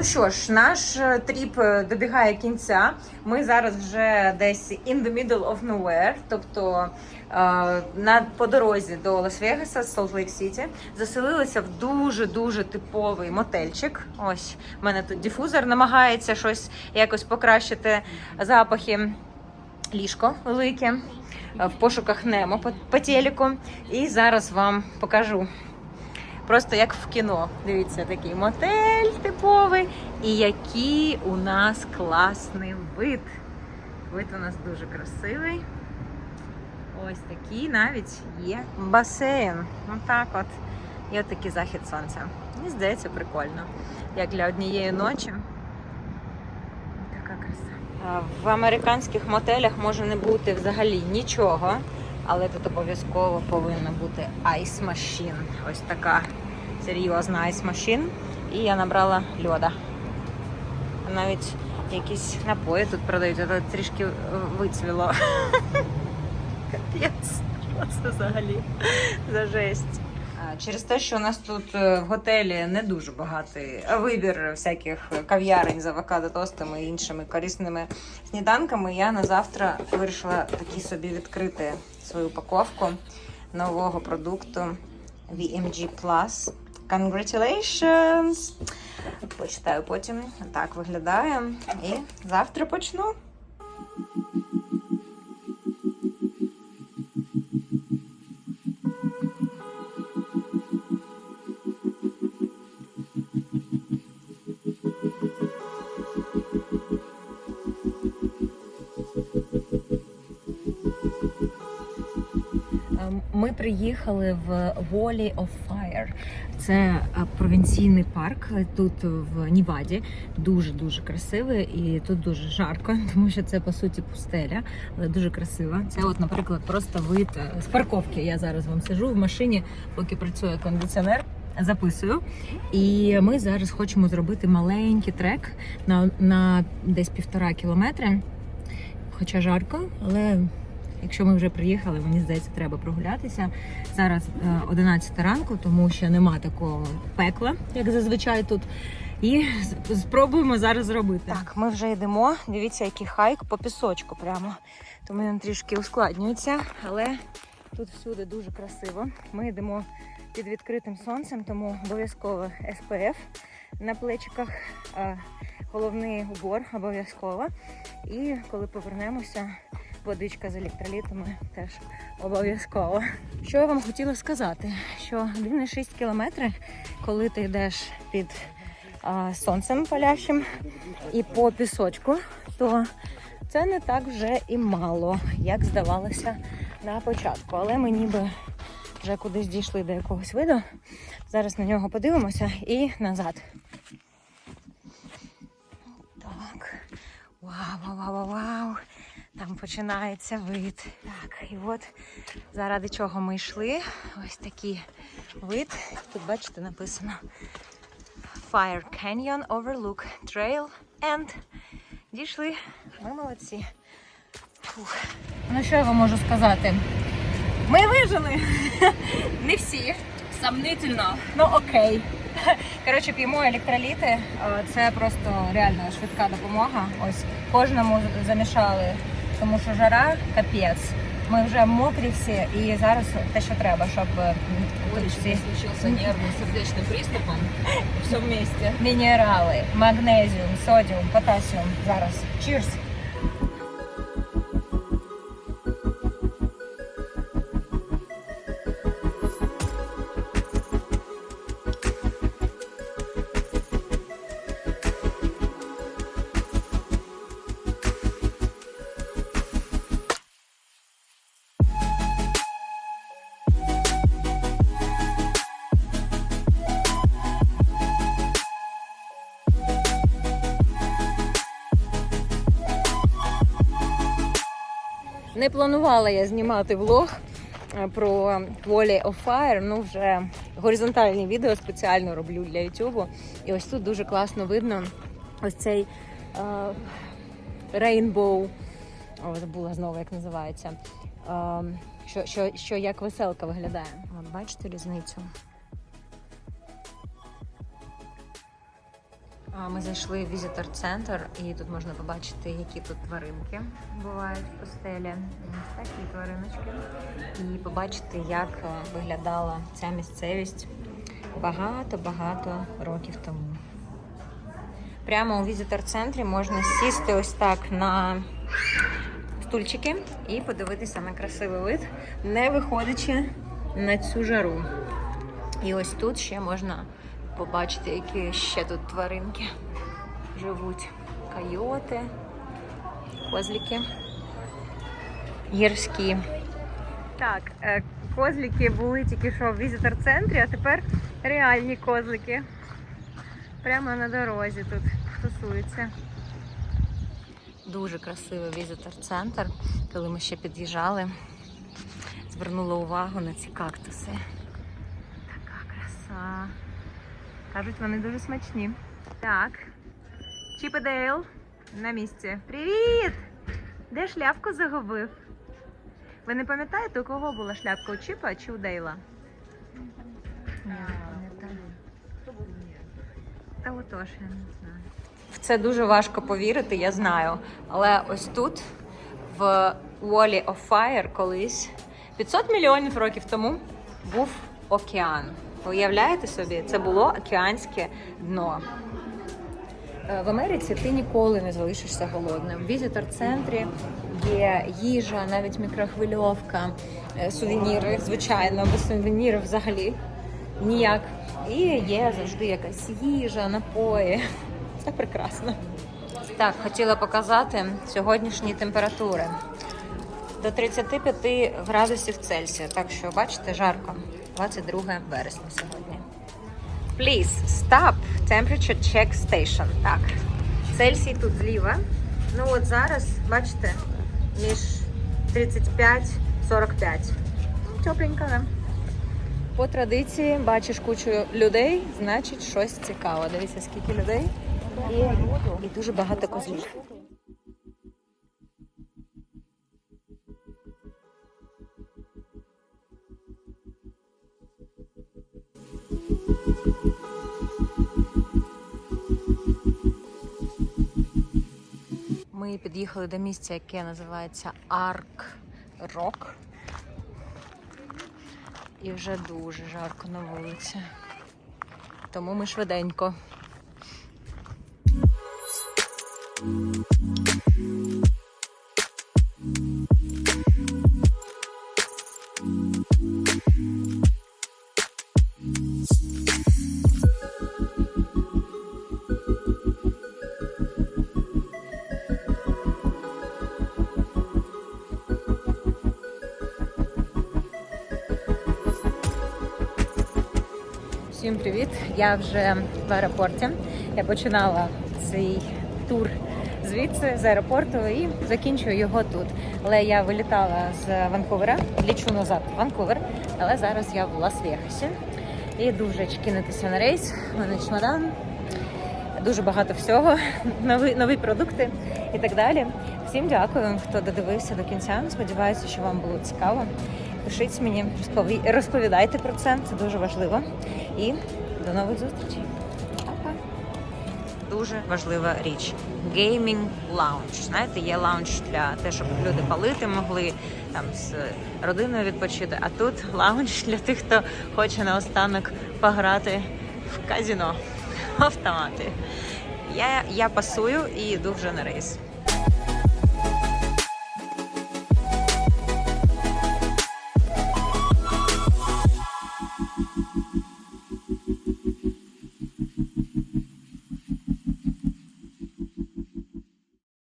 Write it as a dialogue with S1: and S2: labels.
S1: Ну що ж, наш е, тріп е, добігає кінця. Ми зараз вже десь in the middle of nowhere, тобто е, на по дорозі до Лас-Вегаса, Солт Лейк Сіті, заселилися в дуже дуже типовий мотельчик. Ось в мене тут дифузор намагається щось якось покращити запахи. Ліжко велике в пошуках Немо по, по телеку. І зараз вам покажу. Просто як в кіно. Дивіться, такий мотель типовий. І який у нас класний вид. Вид у нас дуже красивий. Ось такий навіть є басейн. Отак от. І от такий захід сонця. Мені здається, прикольно. Як для однієї ночі. Така краса. В американських мотелях може не бути взагалі нічого, але тут обов'язково повинна бути ice machine. Ось така серйозна ice machine. І я набрала льода. Навіть якісь напої тут продають, але трішки вицвіло. Капець, це взагалі за жесть. Через те, що у нас тут е, в готелі не дуже багатий вибір всяких кав'ярень з авокадо тостами і іншими корисними сніданками, я на завтра вирішила такі собі відкрити свою упаковку нового продукту VMG Plus. Congratulations! Почитаю потім. Так виглядає. І завтра почну. Приїхали в Valley of Fire. Це е, провінційний парк е, тут в Ніваді. Дуже дуже красивий і тут дуже жарко, тому що це по суті пустеля, але дуже красиво. Це, от, наприклад, просто вид е, з парковки. Я зараз вам сижу в машині, поки працює кондиціонер. Записую, і ми зараз хочемо зробити маленький трек на, на десь півтора кілометри. Хоча жарко, але Якщо ми вже приїхали, мені здається, треба прогулятися. Зараз е, 11 ранку, тому що нема такого пекла, як зазвичай тут. І спробуємо зараз зробити. Так, ми вже йдемо. Дивіться, який хайк по пісочку прямо. Тому він трішки ускладнюється, але тут всюди дуже красиво. Ми йдемо під відкритим сонцем, тому обов'язково SPF на плечиках. е, Головний убор обов'язково. І коли повернемося, водичка з електролітами теж обов'язково. Що я вам хотіла сказати? Що 1,6 кілометри, коли ти йдеш під а, сонцем палящим і по пісочку, то це не так вже і мало, як здавалося на початку. Але ми ніби вже кудись дійшли до якогось виду. Зараз на нього подивимося і назад. Так. Вау, вау, вау, вау, вау. Там починається вид. Так, і от заради чого ми йшли. Ось такий вид. Тут, бачите, написано Fire Canyon Overlook Trail and дійшли. Ми молодці. Фух. Ну що я вам можу сказати? Ми вижили. Не всі. Сомнительно. Ну окей. Коротше, п'ємо електроліти. Е, Це просто реально швидка допомога. Ось кожному замішали, тому що жара капець. Ми вже мокрі всі, і зараз те, що треба, щоб е, всі
S2: случился нервный сердечным приступом. Все вместе.
S1: мінерали, магнезіум, содіум, потасіум. Зараз. Cheers! Не планувала я знімати влог е, про Valley of Fire, ну вже горизонтальні відео спеціально роблю для YouTube. І ось тут дуже класно видно ось цей е, Rainbow, забула знову, як називається. Е, що, що, що як веселка виглядає. Бачите різницю? Ми зайшли в візитор-центр, і тут можна побачити, які тут тваринки бувають в постелі. Ось такі твариночки. І побачити, як е, виглядала ця місцевість багато-багато років тому. Прямо у візитор-центрі можна сісти ось так на стульчики і подивитися на красивий вид, не виходячи на цю жару. І ось тут ще можна побачити, які ще тут тваринки живуть. Койоти, козлики, гірські. Так, е, козлики були тільки що в візитор-центрі, а тепер реальні козлики. Прямо на дорозі тут тусуються. Дуже красивий візитор-центр. Коли ми ще під'їжджали, звернула увагу на ці кактуси. Така краса. Кажуть, вони дуже смачні. Так. Чіп і Дейл на місці. Привіт! Де шляпку загубив? Ви не пам'ятаєте, у кого була шляпка? У Чіпа чи у Дейла? Не пам'ятаю. Та отож, я не знаю. В це дуже важко повірити, я знаю. Але ось тут, в Wall of Fire, колись 500 мільйонів років тому був океан. Уявляєте собі, це було океанське дно. Е, В Америці ти ніколи не залишишся голодним. В візитор-центрі є їжа, навіть мікрохвильовка, е, сувеніри, звичайно, без сувенірів взагалі ніяк. І є завжди якась їжа, напої. Це прекрасно. Так, хотіла показати сьогоднішні температури. До 35 градусів Цельсія. Так що, бачите, жарко. 22 вересня сьогодні. Please stop temperature check station. Так. Цельсій тут зліва. Ну от зараз, бачите, між 35-45. Тепленько, да? По традиції бачиш кучу людей, значить щось цікаве. Дивіться, скільки людей. І, і дуже багато козлів. Ми під'їхали до місця, яке називається Арк Рок. І вже дуже жарко на вулиці. Тому ми швиденько. Всім привіт! Я вже в аеропорті. Я починала цей тур звідси з аеропорту і закінчую його тут. Але я вилітала з Ванкувера, лічу назад в Ванкувер, але зараз я в Лас-Вегасі. І дуже кинутися на рейс. Мене чемодан, дуже багато всього, нові, нові продукти і так далі. Всім дякую, хто додивився до кінця. Сподіваюся, що вам було цікаво. Пишіть мені, розповідайте про це, це дуже важливо. І до нових зустрічей. Па-па. Дуже важлива річ. Геймінг лаунж. Знаєте, є лаунж для те, щоб люди палити могли там з родиною відпочити. А тут лаунж для тих, хто хоче наостанок пограти в казіно, автомати. Я, я пасую і йду вже на рейс.